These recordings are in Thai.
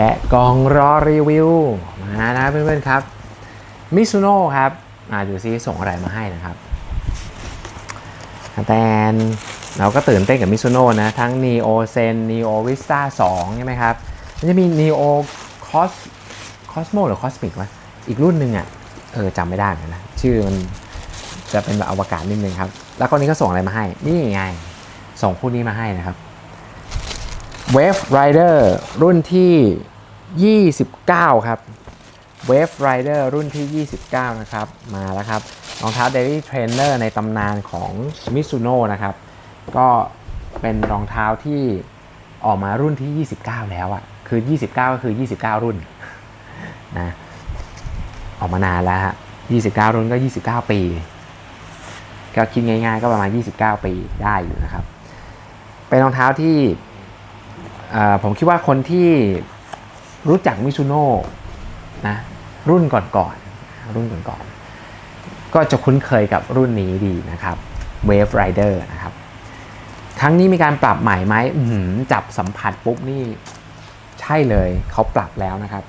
แกะกล่องรอรีวิวมานะเพื่อนๆครับมิซูโน่ครับอ่าดูซิส่งอะไรมาให้นะครับแต่เราก็ตื่นเต้นกับมิซูโน่นะทั้ง Neo Zen Neo Vista 2ใช่ไหมครับ มันจะมี Neo Cos Cosmo หรือ Cosmic วะอีกรุ่นหนึ่งอะเออจำไม่ได้นกันนะ ชื่อมันจะเป็นแบบอวกาศนิดนึงครับ แล้วคนนี้ก็ส่งอะไรมาให้ นี่ไง ส่งคู่นี้มาให้นะครับ Wave Rider รุ่นที่ 29 ครับ Wave Rider รุ่นที่ 29 นะครับ มาแล้วครับรองเท้า Daily Trainer ในตำนานของ Mizuno นะครับ ก็เป็นรองเท้าที่ออกมารุ่นที่ 29 แล้วอะ่ะ คือ 29 ก็คือ 29 รุ่นนะออกมานานแล้วฮะ 29 รุ่นก็ 29 ปีก็คิดง่ายๆ ก็ประมาณ 29 ปีได้อยู่นะครับ เป็นรองเท้าที่ผมคิดว่าคนที่ รู้จักมิซูโน่นะรุ่นก่อนๆรุ่นก่อนๆก็จะคุ้นเคยกับรุ่นนี้ดีนะครับ Wave Rider นะครับทั้งนี้มีการปรับใหม่ไหมจับสัมผัสปุ๊บนี่ใช่เลยเขาปรับแล้วนะครับ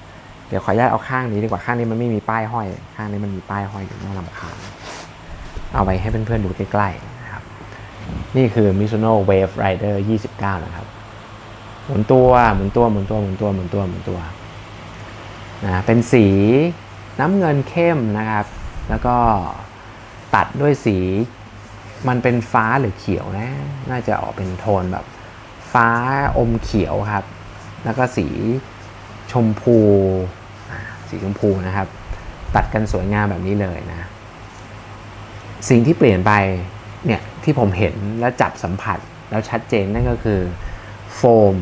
เดี๋ยวขออนุญาตเอาข้างนี้ดีกว่าข้างนี้มันไม่มีป้ายห้อย ข้างนี้มันมีป้ายห้อยอยู่น่าลำคาญเอาไปให้เพื่อนๆดูใกล้ๆนะครับ นี่คือ Mizuno Wave Rider 29 นะครับ มุนตัวหมุนตัวหมุนตัวหมุนตัวหมุนตัวหมุนตัวนะเป็นสีน้ำเงินเข้มนะครับ แล้วก็ตัดด้วยสีมันเป็นฟ้าหรือเขียวนะ น่าจะออกเป็นโทนแบบ ฟ้าอมเขียวครับ แล้วก็สีชมพูสีชมพูนะครับ ตัดกันสวยงามแบบนี้เลยนะ สิ่งที่เปลี่ยนไปเนี่ยที่ผมเห็นและจับสัมผัสแล้วชัดเจนนั่นก็คือโฟม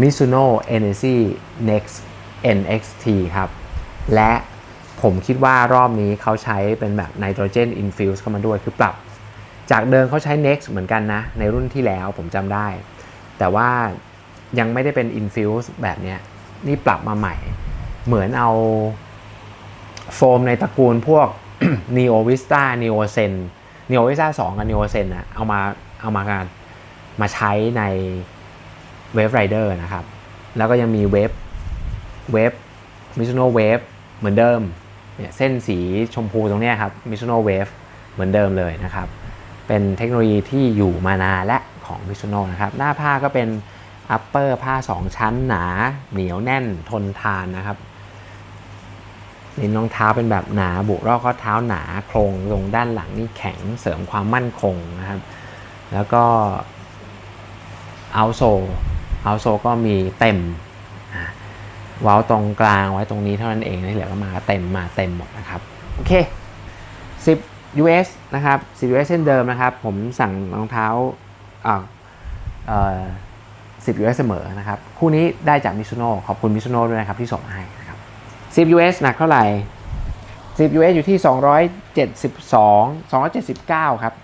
Mizuno Energy Next NXT ครับ และผมคิดว่ารอบนี้เขาใช้เป็นแบบไนโตรเจนอินฟิวส์เข้ามาด้วยคือปรับ จากเดิมเขาใช้ Next เหมือนกันนะ ในรุ่นที่แล้วผมจำได้ แต่ว่ายังไม่ได้เป็น Infuse แบบนี้นี่ปรับมาใหม่ เหมือนเอาโฟมในตระกูลพวก Neo Vista Neo Zen Neo Vista 2 กับ Neo Zen นะเอามาเอามาการมาใช้ใน Wave Rider นะครับ แล้วก็ยังมีเวฟเวฟ Mizuno Wave เหมือนเดิมเนี่ยเส้นสีชมพูตรงนี้ครับ Mizuno Wave เหมือนเดิมเลยนะครับ เป็นเทคโนโลยีที่อยู่มานานและของ Mizuno นะครับ หน้าผ้าก็เป็น upper ผ้า 2 ชั้นหนา เหนียวแน่นทนทานนะครับนิ้นรองเท้าเป็นแบบหนาบุรอบข้อเท้าหนาโครงลงด้านหลังนี่แข็งเสริมความมั่นคงนะครับ แล้วก็เอาโซ เอาโซก็มีเต็มอะเว้าตรงกลางไว้ตรงนี้เท่านั้นเองที่เหลือก็มาเต็มมาเต็มหมดนะครับ โอเค 10 US นะครับ10 US เช่นเดิมนะครับ ผมสั่งรองเท้าอ่าเอ่อ10 US เสมอนะครับ คู่นี้ได้จากมิซูโน่ขอบคุณมิซูโน่ด้วยนะครับที่ส่งมาให้นะครับ10 US หนักเท่าไหร่10 US อยู่ที่ 272 279 ครับ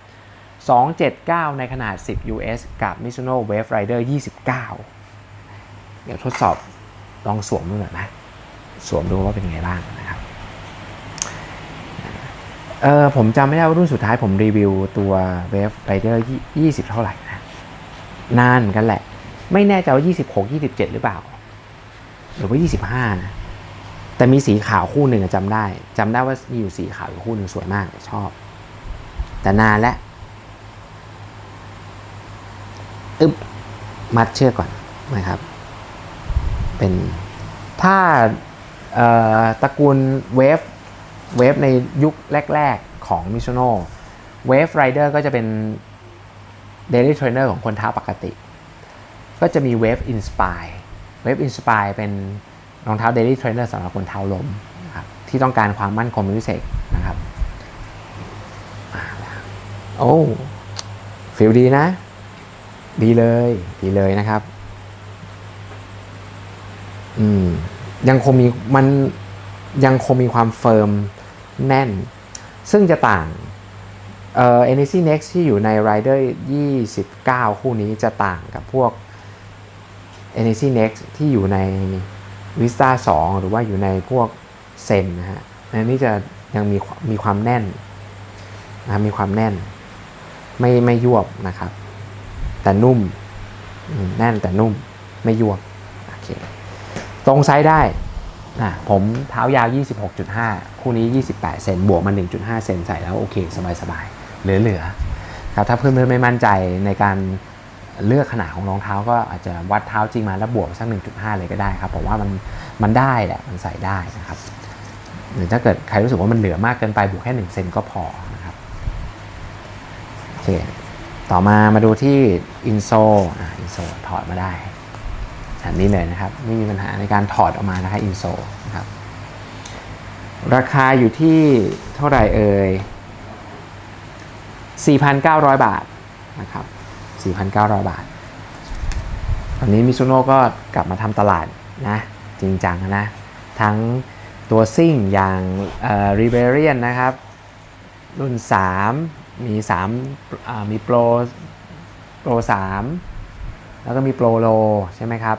279 ในขนาด 10 US กับ Mizuno Wave Rider 29 เดี๋ยวทดสอบลองสวมดูหน่อยนะ สวมดูว่าเป็นไงบ้างนะครับเออผมจำไม่ได้ว่ารุ่นสุดท้ายผมรีวิวตัว Wave Rider 20 เท่าไหร่นะ นานเหมือนกันแหละ ไม่แน่ใจว่า 26 27 หรือเปล่า หรือว่า 25 นะ แต่มีสีขาวคู่หนึ่งจำได้จำได้ว่ามีอยู่สีขาวอยู่คู่หนึ่งสวยมากชอบ แต่นานแล้ว อึบมัดเชือกก่อนนะครับ เป็นถ้าตระกูลเวฟเวฟในยุคแรก ๆ ของ Mizuno Wave Rider ก็จะเป็น Daily Trainer ของคนเท้าปกติ ก็จะมี Wave Inspire Wave Inspire เป็นรองเท้า Daily Trainer สำหรับคนเท้าล้มนะครับที่ต้องการความมั่นคงเป็นพิเศษนะครับ โอ้ฟิลดีนะ ดีเลยดีเลยนะครับ อืม ยังคงมีมันยังคงมีความเฟิร์มแน่น ซึ่งจะต่างเอ่อ Energy Next ที่อยู่ใน Rider 29 คู่นี้จะต่างกับพวก Energy Next ที่อยู่ใน Vista 2 หรือว่าอยู่ในพวกเซนนะฮะอันนี้จะยังมีมีความแน่นนะมีความแน่น ไม่ไม่ยวบนะครับ แต่นุ่มแน่นแต่นุ่มไม่ยวบโอเคตรงไซส์ได้อะผมเท้ายาว 26.5 คู่นี้ 28 เซนบวกมา 1.5 เซนใส่แล้วโอเค สบายๆ เหลือๆครับถ้าเพื่อนๆไม่มั่นใจในการเลือกขนาดของรองเท้าก็อาจจะวัดเท้าจริงมาแล้วบวกสัก 1.5 เลยก็ได้ครับผมว่ามันมันได้แหละมันใส่ได้นะครับหรือถ้าเกิดใครรู้สึกว่ามันเหลือมากเกินไปบวกแค่ 1 เซนก็พอนะครับโอเค ต่อมามาดูที่อินโซอินโซถอดมาได้อันนี้เลยนะครับ ไม่มีปัญหาในการถอดออกมานะครับอินโซนะครับ ราคาอยู่ที่เท่าไหร่เอ่ย 4,900 บาทนะครับ 4,900 บาท ตอนนี้มิซูโน่ก็กลับมาทำตลาดนะ จริงจังนะ ทั้งตัวซิ่งอย่างรีเบเรียนนะครับ รุ่น 3 มี3ามีโปรโปร3แล้วก็มีโปรโลใช่ไหมครับ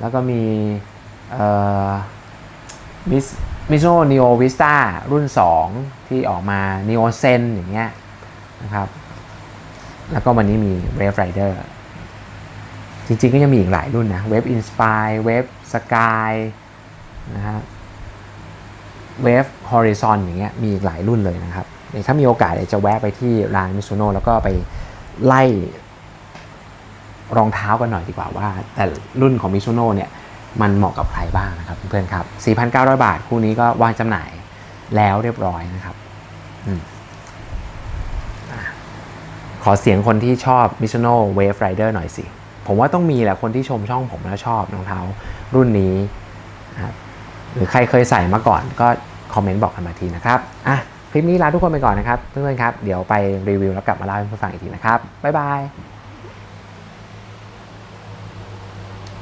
แล้วก็มีมิสมิโซนิโอวิสตารุ่น 2 ที่ออกมานิโอเซนอย่างเงี้ยนะครับ แล้วก็วันนี้มีเวฟไรเดอร์จริงๆ ก็ยังมีอีกหลายรุ่นนะเวฟอินสปายเวฟสกายนะฮะเวฟฮอริซอนอย่างเงี้ยมีอีกหลายรุ่นเลยนะครับ ถ้ามีโอกาสเดี๋ยวจะแวะไปที่ร้านมิซูโน่แล้วก็ไปไล่รองเท้ากันหน่อยดีกว่าว่า แต่รุ่นของมิซูโน่เนี่ยมันเหมาะกับใครบ้างนะครับเพื่อนๆครับ 4,900 บาท คู่นี้ก็วางจำหน่ายแล้วเรียบร้อยนะครับอขอเสียงคนที่ชอบ Mizuno Wave Rider หน่อยสิ ผมว่าต้องมีแหละคนที่ชมช่องผมแล้วชอบรองเท้ารุ่นนี้ หรือใครเคยใส่มาก่อนก็คอมเมนต์บอกกันมาทีนะครับ อะ ลิปนี้ลาทุกคนไปก่อนนะครับเพื่อนๆครับ เดี๋ยวไปรีวิวแล้วกลับมาเล่าให้เพื่อนฟังอีกทีนะครับบ๊ายบาย